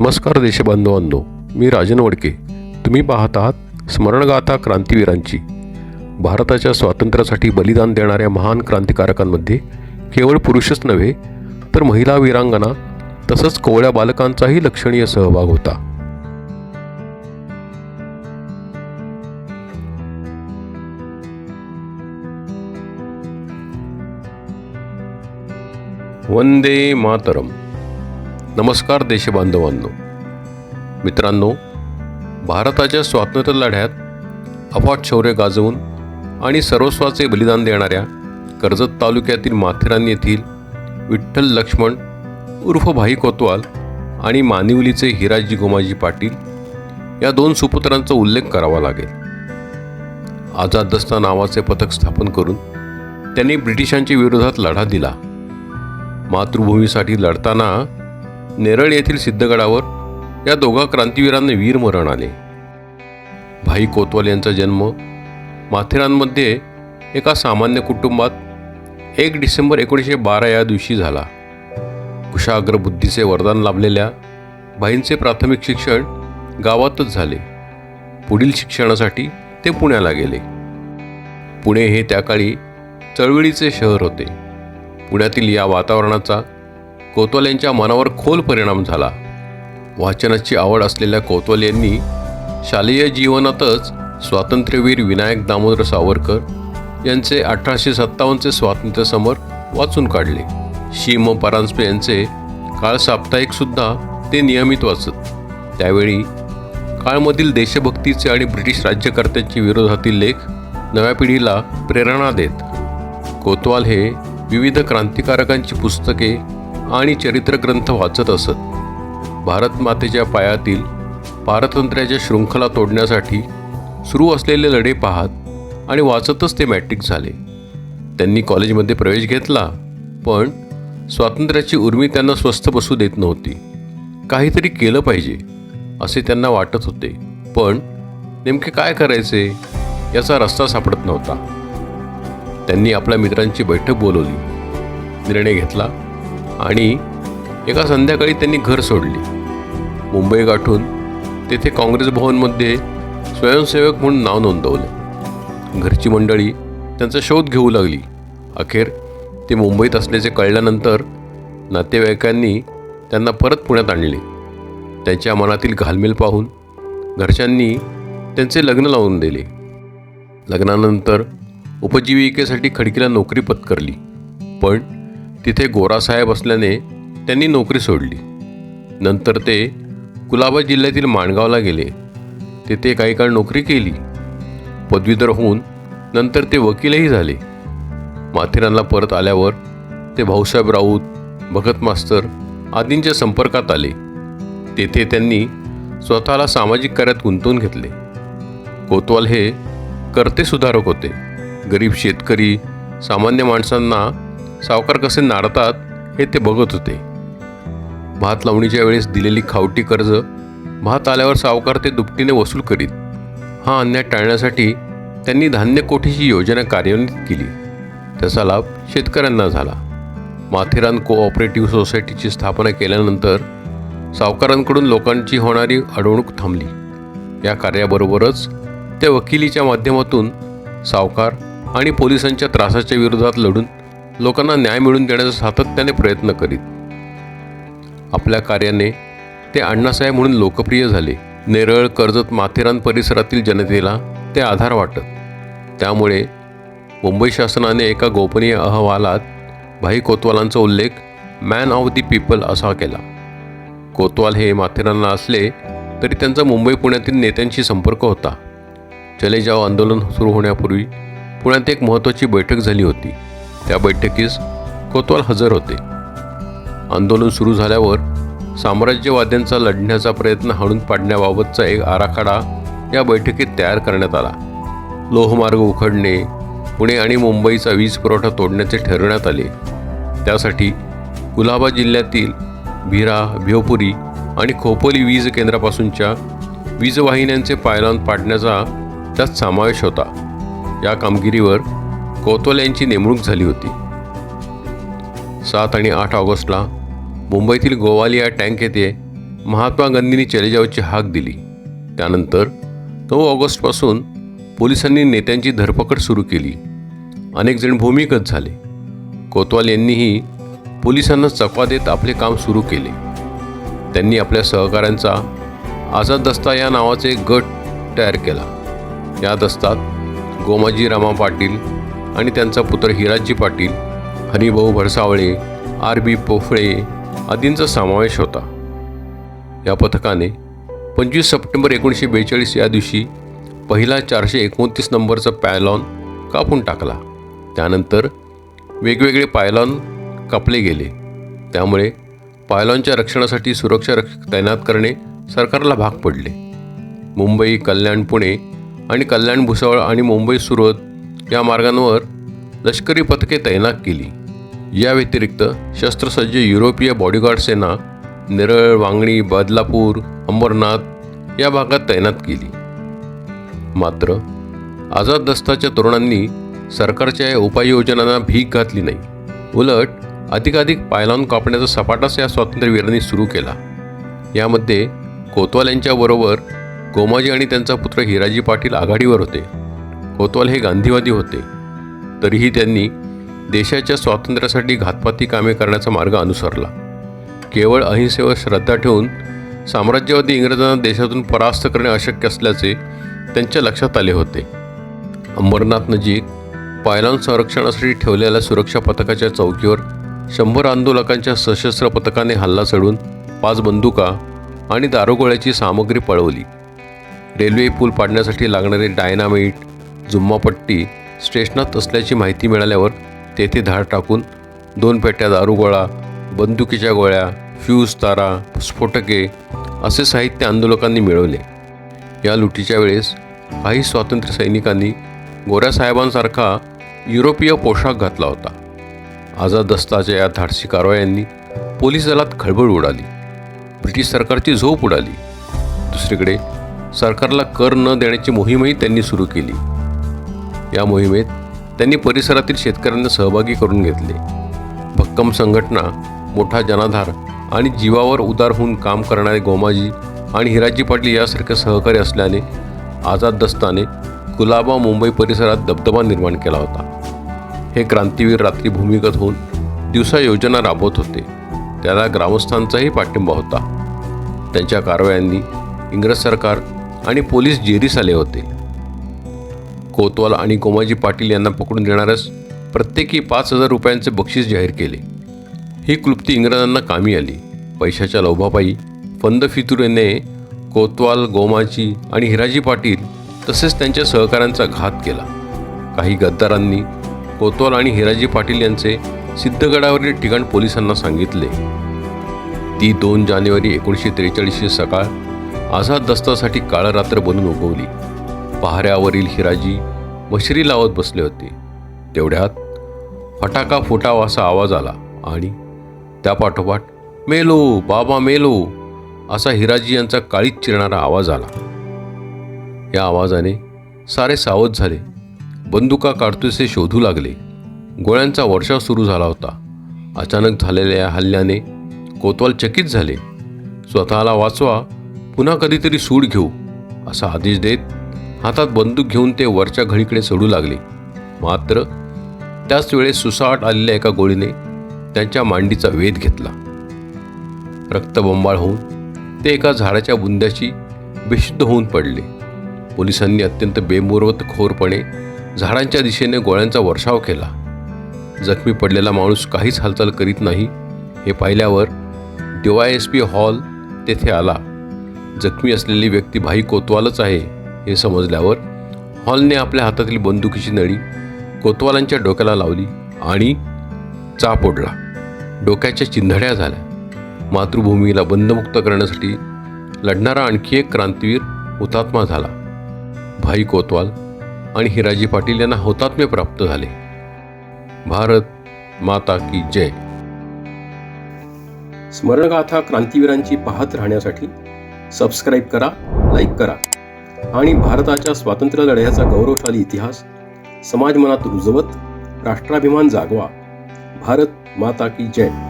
नमस्कार देशबांधवांनो मी राजन वडके. तुम्ही पाहत आहात स्मरणगाथा क्रांतीवीरांची. भारताच्या स्वातंत्र्यासाठी बलिदान देणाऱ्या महान क्रांतिकारकांमध्ये केवळ पुरुषच नव्हे तर महिला वीरांगना तसंच कोवळ्या बालकांचाही लक्षणीय सहभाग होता. वंदे मातरम. नमस्कार देशबांधवांनो मित्रांनो भारताच्या स्वातंत्र्य लढ्यात अफाट शौर्य गाजवून आणि सर्वस्वाचे बलिदान देणाऱ्या कर्जत तालुक्यातील माथेरान येथील विठ्ठल लक्ष्मण उर्फ भाई कोतवाल आणि मानिवलीचे हिराजी गोमाजी पाटील या दोन सुपुत्रांचा उल्लेख करावा लागेल. आझाद दस्ता नावाचे पथक स्थापन करून त्यांनी ब्रिटिशांच्या विरोधात लढा दिला. मातृभूमीसाठी लढताना नेरळ येथील सिद्धगडावर या दोघा क्रांतीवीरांना वीरमरण आले. भाई कोतवाल यांचा जन्म माथेरानमध्ये एका सामान्य कुटुंबात एक डिसेंबर एकोणीसशे बारा या दिवशी झाला. कुशाग्र बुद्धीचे वरदान लाभलेल्या भाईंचे प्राथमिक शिक्षण गावातच झाले. पुढील शिक्षणासाठी ते पुण्याला गेले. पुणे हे त्या काळी चळवळीचे शहर होते. पुण्यातील या वातावरणाचा कोतवाल यांच्या मनावर खोल परिणाम झाला. वाचनाची आवड असलेल्या कोतवाल यांनी शालेय जीवनातच स्वातंत्र्यवीर विनायक दामोदर सावरकर यांचे अठराशे सत्तावन्नचे स्वातंत्र्य समर वाचून काढले. शी म. परांजपे यांचे काळ साप्ताहिकसुद्धा ते नियमित वाचत. त्यावेळी काळमधील देशभक्तीचे आणि ब्रिटिश राज्यकर्त्यांच्या विरोधातील लेख नव्या पिढीला प्रेरणा देत. कोतवाल हे विविध क्रांतिकारकांची पुस्तके आणि चरित्रग्रंथ वाचत असत. भारत मातेच्या पायातील पारतंत्र्याच्या शृंखला तोडण्यासाठी सुरू असलेले लढे पाहत आणि वाचतच ते मॅट्रिक झाले. त्यांनी कॉलेजमध्ये प्रवेश घेतला पण स्वातंत्र्याची उर्मी त्यांना स्वस्थ बसू देत नव्हती. काहीतरी केलं पाहिजे असे त्यांना वाटत होते. पण नेमके काय करायचे याचा रस्ता सापडत नव्हता. त्यांनी आपल्या मित्रांची बैठक बोलवली. निर्णय घेतला. आणि एका संध्याकाळी त्यांनी घर सोडले. मुंबई गाठून तेथे काँग्रेस भवनमध्ये स्वयंसेवक म्हणून नाव नोंदवलं. घरची मंडळी त्यांचा शोध घेऊ लागली. अखेर ते मुंबईत असल्याचे कळल्यानंतर नातेवाईकांनी त्यांना परत पुण्यात आणले. त्यांच्या मनातील घालमेल पाहून घरच्यांनी त्यांचे लग्न लावून दिले. लग्नानंतर उपजीविकेसाठी खडकीला नोकरी पत्करली. पण तिथे गोरासाहेब असल्याने त्यांनी नोकरी सोडली. नंतर ते कुलाबा जिल्ह्यातील माणगावला गेले. तेथे काही काळ नोकरी केली. पदवीधर होऊन नंतर ते वकीलही झाले. माथेरानला परत आल्यावर ते भाऊसाहेब राऊत भगत मास्तर आदींच्या संपर्कात आले. तेथे त्यांनी स्वतःला सामाजिक कार्यात गुंतवून घेतले. कोतवाल हे करते सुधारक होते. गरीब शेतकरी सामान्य माणसांना सावकार कसे नाडतात हे ते बघत होते. भात लावणीच्या वेळेस दिलेली खावटी कर्ज भात आल्यावर सावकार ते दुपटीने वसूल करीत हा अन्याय टाळण्यासाठी त्यांनी धान्य कोठीची योजना कार्यान्वित केली. त्याचा लाभ शेतकऱ्यांना झाला. माथेरान कोऑपरेटिव्ह सोसायटीची स्थापना केल्यानंतर सावकारांकडून लोकांची होणारी अडवणूक थांबली. या कार्याबरोबरच त्या वकिलीच्या माध्यमातून सावकार आणि पोलिसांच्या त्रासाच्या विरोधात लढून लोकांना न्याय मिळवून देण्याचा सातत्याने प्रयत्न करीत. आपल्या कार्याने ते अण्णासाहेब म्हणून लोकप्रिय झाले. नेरळ कर्जत माथेरान परिसरातील जनतेला ते आधार वाटत. त्यामुळे मुंबई शासनाने एका गोपनीय अहवालात भाई कोतवालांचा उल्लेख मॅन ऑफ दी पीपल असा केला. कोतवाल हे माथेरानला असले तरी त्यांचा मुंबई पुण्यातील नेत्यांशी संपर्क होता. चले जाओ आंदोलन सुरू होण्यापूर्वी पुण्यात एक महत्त्वाची बैठक झाली होती. त्या बैठकीस कोतवाल हजर होते. आंदोलन सुरू झाल्यावर साम्राज्यवाद्यांचा लढण्याचा प्रयत्न हाणून पाडण्याबाबतचा एक आराखडा या बैठकीत तयार करण्यात आला. लोहमार्ग उखडणे पुणे आणि मुंबईचा वीज पुरवठा तोडण्याचे ठरवण्यात आले. त्यासाठी कुलाबा जिल्ह्यातील भिरा भिवपुरी आणि खोपोली वीज केंद्रापासूनच्या वीजवाहिन्यांचे पायलान पाडण्याचा त्यात समावेश होता. या कामगिरीवर कोतवाल यांची नेमणूक झाली होती. सात आणि आठ ऑगस्टला मुंबईतील गोवालिया टँक येथे महात्मा गांधींनी चलेजावची हाक दिली. त्यानंतर नऊ ऑगस्टपासून पोलिसांनी नेत्यांची धरपकड सुरू केली. अनेक जण भूमिगत झाले. कोतवाल यांनीही पोलिसांना चकवा देत आपले काम सुरू केले. त्यांनी आपल्या सहकाऱ्यांचा आझाद दस्ता या नावाचे गट तयार केला. या दस्तात गोमाजी रामा पाटील आणि त्यांचा पुत्र हिराजी पाटील हरिभाऊ भडसावळे आर बी पोफळे आदींचा समावेश होता. या पथकाने पंचवीस सप्टेंबर एकोणीसशे बेचाळीस या दिवशी पहिला चारशे एकोणतीस नंबरचा पायलॉन कापून टाकला. त्यानंतर वेगवेगळे पायलॉन कापले गेले. त्यामुळे पायलॉनच्या रक्षणासाठी सुरक्षा रक्षक तैनात करणे सरकारला भाग पडले. मुंबई कल्याण पुणे आणि कल्याण भुसावळ आणि मुंबई सुरत या मार्गांवर लष्करी पथके तैनात केली. या व्यतिरिक्त शस्त्रसज्ज युरोपीय बॉडीगार्ड सेना नेरळ वांगणी बदलापूर अंबरनाथ या भागात तैनात केली. मात्र आझाद दस्ताच्या तरुणांनी सरकारच्या या उपाययोजनांना भीक घातली नाही. उलट अधिकाधिक पायलावून कापण्याचा सपाटाच या स्वातंत्र्यवीरांनी सुरू केला. यामध्ये कोतवाल यांच्याबरोबर गोमाजी आणि त्यांचा पुत्र हिराजी पाटील आघाडीवर होते. कोतवाल हे गांधीवादी होते. तरीही त्यांनी देशाच्या स्वातंत्र्यासाठी घातपाती कामे करण्याचा मार्ग अनुसरला. केवळ अहिंसेवर श्रद्धा ठेवून साम्राज्यवादी इंग्रजांना देशातून परास्त करणे अशक्य असल्याचे त्यांच्या लक्षात आले होते. अंबरनाथ नजीक पायलान संरक्षणासाठी ठेवलेल्या सुरक्षा पथकाच्या चौकीवर शंभर आंदोलकांच्या सशस्त्र पथकाने हल्ला चढून पाच बंदुका आणि दारुगोळ्याची सामग्री पळवली. रेल्वे पूल पाडण्यासाठी लागणारे डायनामाईट जुम्मापट्टी स्टेशनात असल्याची माहिती मिळाल्यावर तेथे धाड टाकून दोन पेट्या दारुगोळा बंदुकीच्या गोळ्या फ्यूज तारा स्फोटके असे साहित्य आंदोलकांनी मिळवले. या लुटीच्या वेळेस काही स्वातंत्र्य सैनिकांनी गोऱ्यासाहेबांसारखा युरोपीय पोशाख घातला होता. आझाद दस्ताच्या या धाडसी कारवायांनी पोलीस दलात खळबळ उडाली. ब्रिटिश सरकारची झोप उडाली. दुसरीकडे सरकारला कर न देण्याची मोहीमही त्यांनी सुरू केली. या मोहिमेत त्यांनी परिसरातील शेतकऱ्यांना सहभागी करून घेतले. भक्कम संघटना मोठा जनाधार आणि जीवावर उदार होऊन काम करणारे गोमाजी आणि हिराजी पाटील यासारखे सहकारी असल्याने आझाद दस्ताने कुलाबा मुंबई परिसरात दबदबा निर्माण केला होता. हे क्रांतीवीर रात्री भूमिगत होऊन दिवसा योजना राबवत होते. त्याला ग्रामस्थांचाही पाठिंबा होता. त्यांच्या कारवायांनी इंग्रज सरकार आणि पोलीस जेरीस आले होते. कोतवाल आणि गोमाजी पाटील यांना पकडून देणाऱ्यास प्रत्येकी पाच हजार रुपयांचे बक्षीस जाहीर केले. ही क्लुप्ती इंग्रजांना कामी आली. पैशाच्या लोभापायी फंद फितुरेने कोतवाल गोमाजी आणि हिराजी पाटील तसेच त्यांच्या सहकाऱ्यांचा घात केला. काही गद्दारांनी कोतवाल आणि हिराजी पाटील यांचे सिद्धगडावरील ठिकाण पोलिसांना सांगितले. ती दोन जानेवारी एकोणीसशे त्रेचाळीसची सकाळ आझाद दस्तासाठी काळरात्र बनून उगवली. पहाऱ्यावरील हिराजी मशरी लावत बसले होते. तेवढ्यात फटाका फुटावा असा आवाज आला आणि त्यापाठोपाठ मेलो बाबा मेलो असा हिराजी यांचा काळीत चिरणारा आवाज आला. या आवाजाने सारे सावध झाले. बंदुका काढतुसे शोधू लागले. गोळ्यांचा वर्षाव सुरू झाला होता. अचानक झालेल्या या हल्ल्याने कोतवाल चकित झाले. स्वतःला वाचवा पुन्हा कधीतरी सूड घेऊ असा आदेश देत हातात बंदूक घेऊन ते वरच्या घडीकडे चढू लागले. मात्र त्याच वेळेस सुसाट आलेल्या एका गोळीने त्यांच्या मांडीचा वेध घेतला. रक्तबंबाळ होऊन ते एका झाडाच्या बुंद्याशी बेशुद्ध होऊन पडले. पोलिसांनी अत्यंत बेमुरवत खोरपणे झाडांच्या दिशेने गोळ्यांचा वर्षाव केला. जखमी पडलेला माणूस काहीच हालचाल करीत नाही हे पाहिल्यावर डीवाय एस पी हॉल तेथे आला. जखमी असलेली व्यक्ती भाई कोतवालच आहे. हे समजल्यावर हॉलने आपल्या हातातील बंदुकीची नळी कोतवालांच्या डोक्याला लावली आणि चाप ओढला. डोक्याच्या चिंधड्या झाल्या. मातृभूमीला बंदमुक्त करण्यासाठी लढणारा आणखी एक क्रांतीवीर हुतात्मा झाला. भाई कोतवाल आणि हिराजी पाटील यांना हुतात्म्य प्राप्त झाले. भारत माता की जय. स्मरणगाथा क्रांतीवीरांची पाहत राहण्यासाठी सबस्क्राईब करा लाईक करा. आणि भारताच्या स्वातंत्र्य लढ्याचा गौरवशाली इतिहास समाज मनात रुजवत राष्ट्राभिमान जागवा. भारत माता की जय.